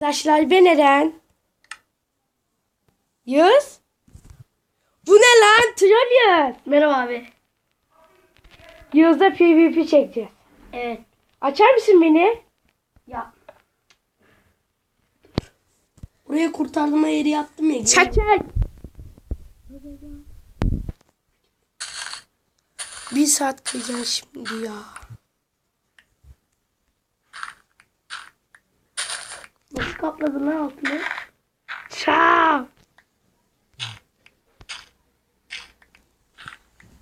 Arkadaşlar ben Eren. Yüz. Bu ne lan? Troller. Merhaba abi. Yüzde PvP çekeceğiz. Evet. Açar mısın beni? Ya. Buraya kurtarma yeri yaptım ya. Çek çek. Bir saat kıyacağım şimdi ya. Nasıl kapladın lan altını? Çal.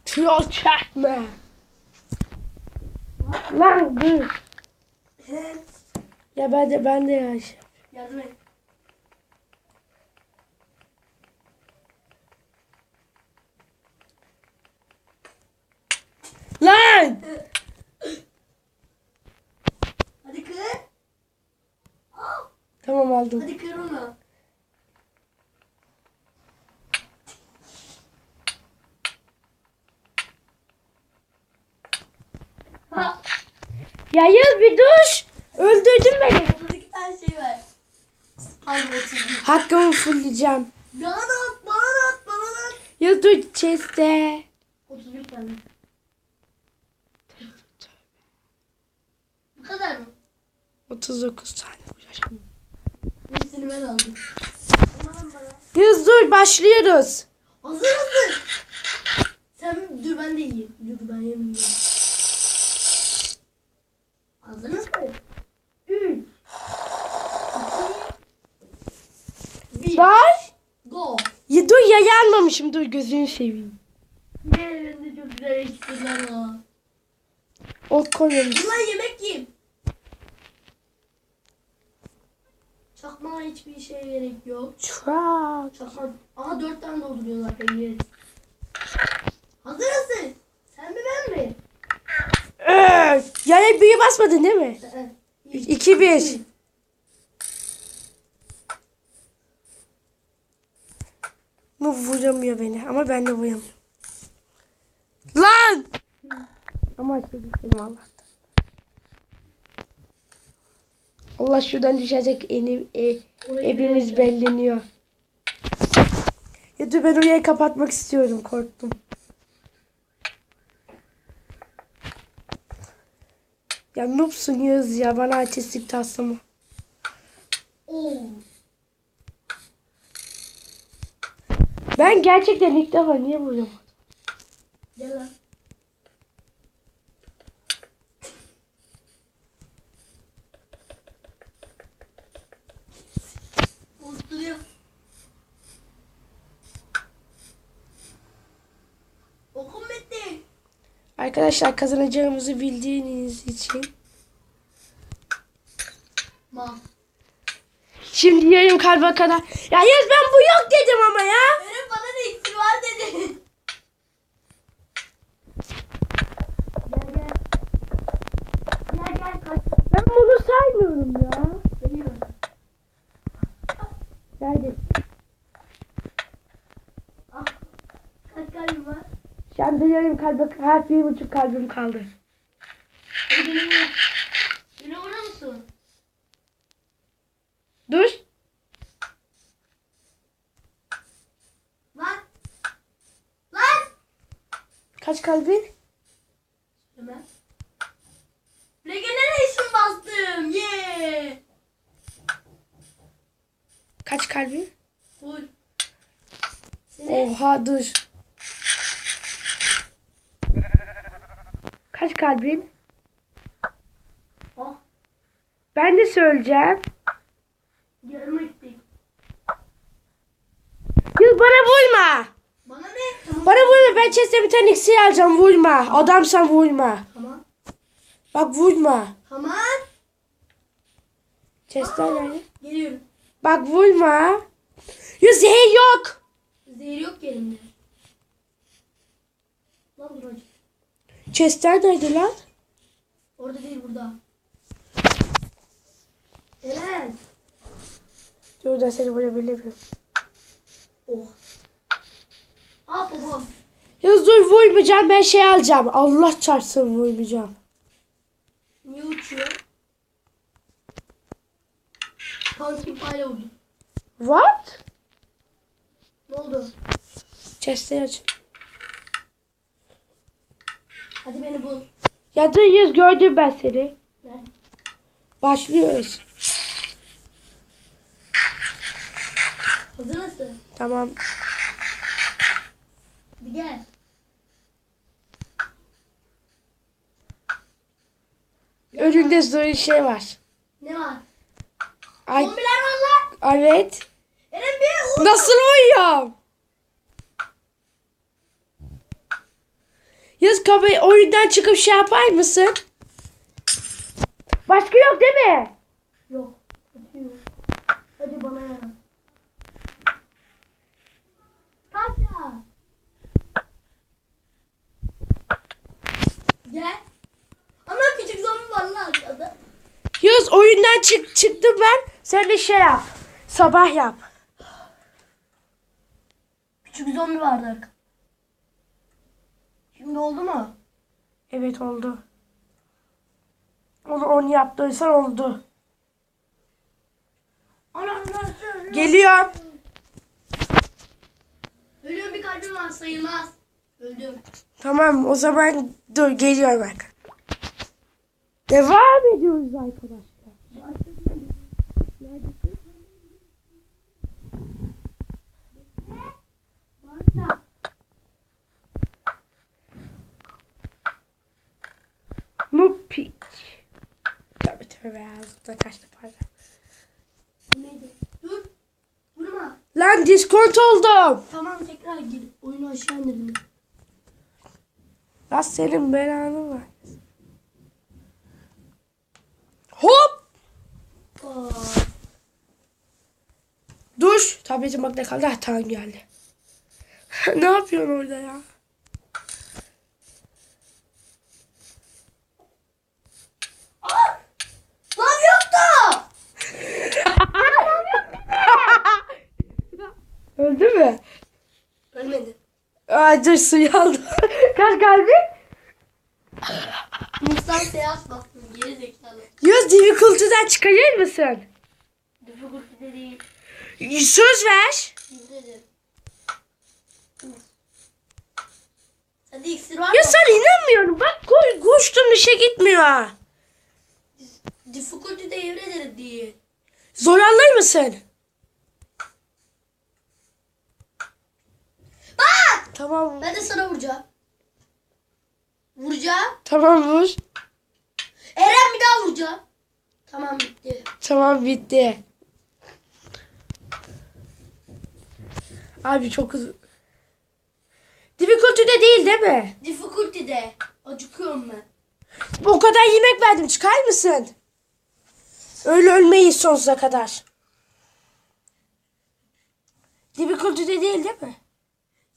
Troll çekme. Lan dur. Ya ben de ben de yaş. Yardım et. Lan! Hadi kır. Tamam aldım. Hadi kır onu. Ha. Ya Yıl bir duş. Öldürdün beni. Burada iki tane şey var. Pardon 31. Hakkımı fullleyeceğim. Bana da at, bana da at, bana da at. Yıl dur chest'e. 31 tane. Bu kadar mı? 39 tane vuracağım. Hepsini ben aldım. Yıl dur başlıyoruz. Hazır mısın? Sen dur ben de yiyeyim. Dur ben yemeyeyim. Hazır mısın? Üç. Bir. Var. Go. Ya dur yayı almamışım. Dur gözünü seveyim. Ne elinde çok güzel ekşiler var. Ot koyuyorum. Dur lan yemek yiyeyim. Çakmağa hiçbir şeye gerek yok. Çok. Çakma. Aha dört tane dolduruyorlar. Yeriz. Hazır mısın? Sen mi ben mi? Ee, yaya büyü basmadın değil mi? Ee, 2 1. Bu vuramıyor beni ama ben de vuramıyorum. Lan! Ama çocuk benim Allah şuradan düşecek enim, e, hepimiz belleniyor. Ya dur ben orayı kapatmak istiyorum korktum. Ya noobsun Yağız ya bana artistlik taslama. Ben gerçekten ilk defa niye vuruyorum? Gel lan. Osturuyor. Okum bitti. Arkadaşlar kazanacağımızı bildiğiniz için. Ma. Şimdi yarım kalba kadar. Ya Yağız ben bu yok dedim ama ya. Benim bana da iksir var dedi. gel gel. Gel gel kaç. Ben bunu saymıyorum ya. Nerede? Ah. Kaç kalbim var? Anda yarım kalbe her bir buçuk kalbim kaldı. Beni vurur musun? Dur. Lan. Lan. Kaç kalbin? Hemen. Regeneration bastım. Yeah. Kaç kalbin? Full. Oha dur. Kaç kalbin? oh, Ben de söyleyeceğim. yarım ettik. Yıl bana vurma. Bana ne? Tamam. Bana vurma. Ben chest'e bir tane iksir alacağım. Vurma. Adamsan vurma. Tamam. Bak vurma. Tamam. Chest'ler nerede? Geliyorum. Bak vurma. Ya zehir yok. Zehir yok elimde. Lan dur hocam. Chest'ler nerede lan? Orada değil burada. Eren. Dur da seni vurabilirim. Oh. Al baba. Ya dur vurmayacağım ben şey alacağım. Allah çarpsın vurmayacağım. Niye uçuyor? Pumpkin pie oldu. What? Ne oldu? Chest'i aç. Hadi beni bul. Ya yüz gördüm ben seni. Başlıyoruz. Hazır mısın? Tamam. Bir gel. Önünde zor şey var. Ne var? Ay, Zombiler var lan. evet. Eren bir Nasıl uyuyorum? Yaz kapıyı oyundan çıkıp şey yapar mısın? Başka yok değil mi? Yok. Hadi yok. Hadi bana. Gel. Ama küçük zombi var lan aşağıda. Yaz oyundan çık çıktım ben. Sen de şey yap. Sabah yap. Küçük zombi vardı arka. Şimdi oldu mu? Evet oldu. Onu onu yaptıysan oldu. Anam nasıl? Geliyorum. Ölüyorum bir kalbim var sayılmaz. Öldüm. Tamam o zaman dur geliyorum bak. Devam ediyoruz arkadaşlar. Başla. Mupiç. Tabii tabii ağzımda kaçtı pardon. Neydi? Dur. Vurma. Lan diskont oldum. Tamam tekrar gir. Oyunu aşağı indirdim. Lan senin belanı var. Hop. Aa, Duş. Tabletim bak ne kadar tamam geldi. ne yapıyorsun orada ya? Lan yoktu. Öldü mü? Ölmedi. Dur suyu aldım. Kaç kalbi? Mustafa seyahat baktım. Geri zekalı. Yüz difficulty'den çıkarır mısın? Difficulty değil. Söz ver. Hadi iksir var Ya mı? sen inanmıyorum. Bak koş, koştum işe gitmiyor. Difficulty devredir diye. Zor alır mısın? Bak! Tamam. Ben de sana vuracağım. Vuracağım. Tamam vur. Eren bir daha vuracağım. Tamam bitti. Tamam bitti. Abi çok hızlı. Difficulty'de değil değil mi? Difficulty de. Acıkıyorum ben. O kadar yemek verdim çıkar mısın? Öyle ölmeyiz sonsuza kadar. Difficulty'de değil değil mi?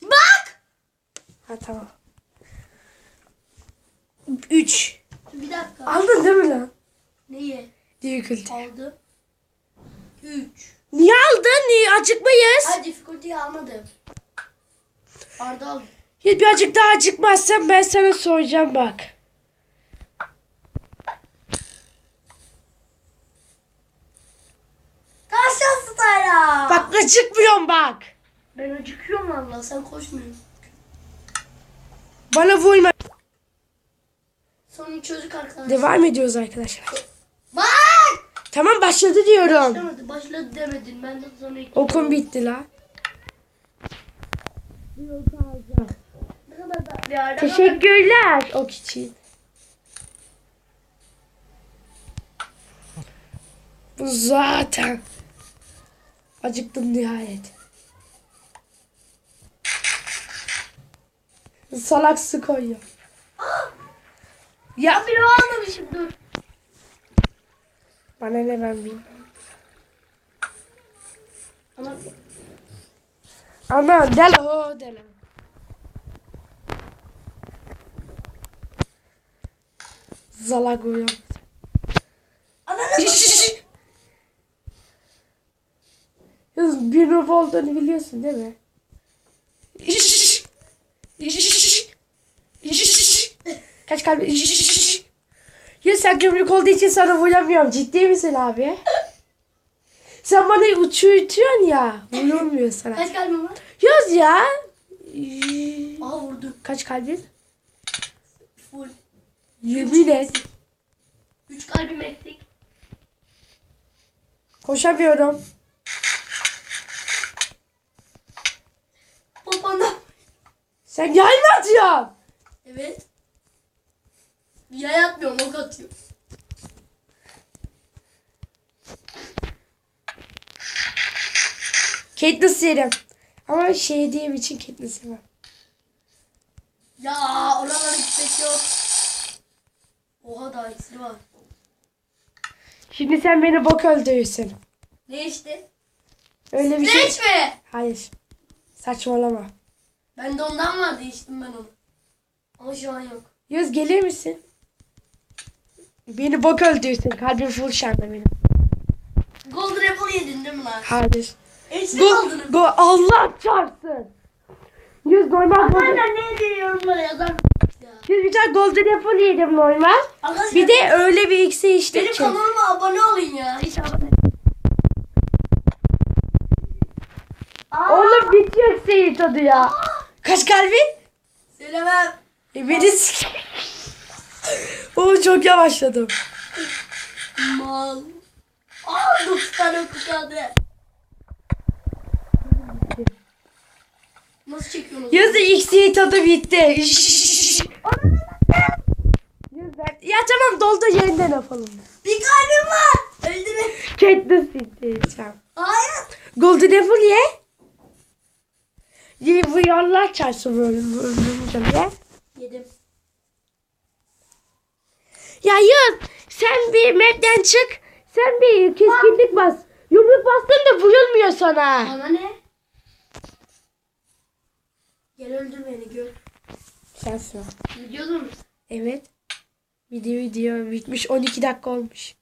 Bak! Ha tamam. 3. Bir dakika. Aldın değil mi lan? Neyi? Difficulty. Aldı. 3. Niye aldın? Niye acıkmayız? Hayır difficulty'yi almadım. Arda aldı. Ya birazcık daha acıkmazsan ben sana soracağım bak. Taşan style. Bak acıkmıyorum bak. Ben acıkıyorum valla sen koşmuyorsun. Bana vurma. Sonra çocuk arkadaş. Devam ediyoruz arkadaşlar. Bak! Tamam başladı diyorum. Başlamadı. Başladı demedin. Ben de sonra iki. Okum bitti la. Ne kadar. Ya, Teşekkürler ok için. Zaten. Acıktım nihayet. Salak su koyuyor. Ya Bir almamışım dur. bana ne ben bilmiyorum. Ama Ana dela ho uyuyor. Ananı Yalnız bir noob olduğunu biliyorsun değil mi? Kaç kalbi? Ya sen gömülük olduğu için sana vuramıyorum. Ciddi misin abi? Sen bana uçuyorsun ya. Vurulmuyor sana. Kaç kalbim var? Yaz ya. Aha vurdum. Kaç kalbin? Full. Yemin et. Üç kalbim eksik. Koşamıyorum. Popona. Sen yay mı atıyorsun? Evet. Yay atmıyorum ok atıyorum. Katniss yerim. Ama şey diyeyim için Katniss yemem. Ya oralara gitmek yok. Oha daha iksiri var. Şimdi sen beni bok öldürürsün. Ne işte? Öyle bir şey. içme? Hayır. Saçmalama. Bende ondan vardı içtim ben onu. Ama şu an yok. Yüz gelir misin? Beni bok öldürürsün. Kalbim full şartla benim. Gold Apple yedin değil mi lan? Hayır. Eşli oldun. go, Allah çarpsın. Yüz normal golden. Arkadaşlar ne diyor yorumlara yazar. Ya. Yüz bir tane golden apple yedim normal. Arkadaşlar Bir de öyle bir ikisi içtim benim kanalıma abone olun ya. Hiç abone. Aa, Oğlum bitiyor senin tadı ya. Kaç kalbin? Söylemem. E beni s- Oğlum çok yavaşladım. Mal. Aa 9 tane oku kaldı. Nasıl çekiyorsunuz? Yazı iksiri tadı bitti. Ver- ya tamam doldu yeniden yapalım. Bir kalbim var. Öldü mü? Katniss isteyeceğim. Hayır. Golden apple ye. Yallah çarşı böyle öldürmeyeceğim ye. Yedim. Ya Yıl sen bir map'ten çık. Sen bir keskinlik bas. Yumruk bastın da vurulmuyor sana. Bana ne? Gel öldür beni gör. Sensin. Videoda mısın? Evet. Video video bitmiş 12 dakika olmuş.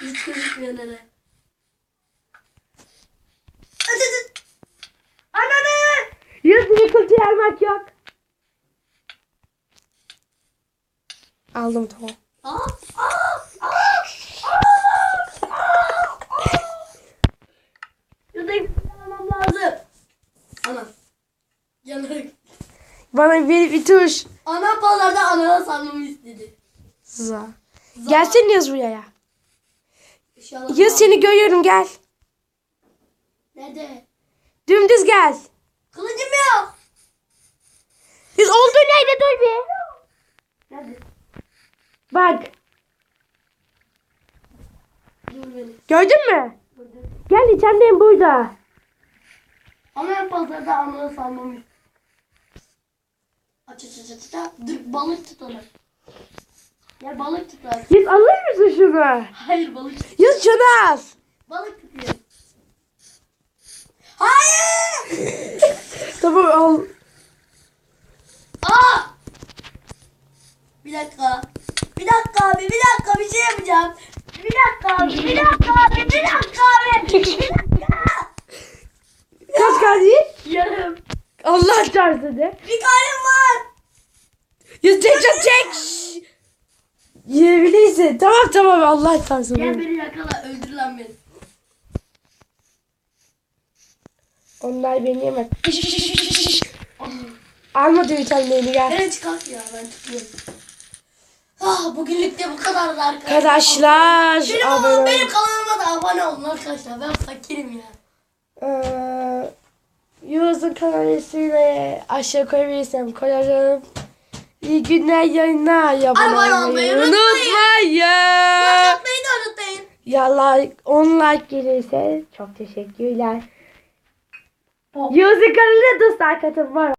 Hiç gözükmüyor nere. Ananı! Yüz yıkıltı yermek yok. Aldım tamam. Aa, aa, aa, aa. Şuradaki almam lazım. Ana. Yanarak. Bana bir, bir tuş. Ana pazarda ananas almamı istedi. Za. Gelsene Yaz buraya. İnşallah. Yaz seni görüyorum gel. Nerede? Dümdüz gel. Kılıcım yok. Yaz olduğu nerede dur bir. Nerede? Bak. Gördün mü? Burada. Gel içerideyim burada. Ama ben pazarda ananas almamı istedi. Aç aç aç aç. aç. Dur balık tutalım. Ya balık tutar. Yaz alır mısın şunu? Hayır balık tut. Yaz şunu al. Balık tutuyor. Hayır! Tamam al. Aa! Bir dakika. Bir dakika abi, bir dakika bir şey yapacağım. Bir dakika abi, bir dakika abi, bir dakika abi. Bir dakika. Kaç kaldı? Yarım. Allah çarpsın de. Bir kalem var. Yaz çek çek çek. Yiyebilirsin. Tamam tamam Allah çarpsın. Gel beni yakala, öldür lan beni. Onlar beni yemez. Almadı vitaminlerini gel. Beni çıkart ya, ben tutuyorum. Ah, bugünlük de bu kadar da arkadaşlar. Arkadaşlar. Benim, abone benim kanalıma da abone olun arkadaşlar. Ben fakirim ya. Ee, Yunus'un kanalıyla aşağı koyabilirsem koyarım. İyi günler yayınlar. Abone olmayı unutmayın. unutmayın. Unutmayın da unutmayın. Ya like, 10 like gelirse çok teşekkürler. Kanalına da like atın var.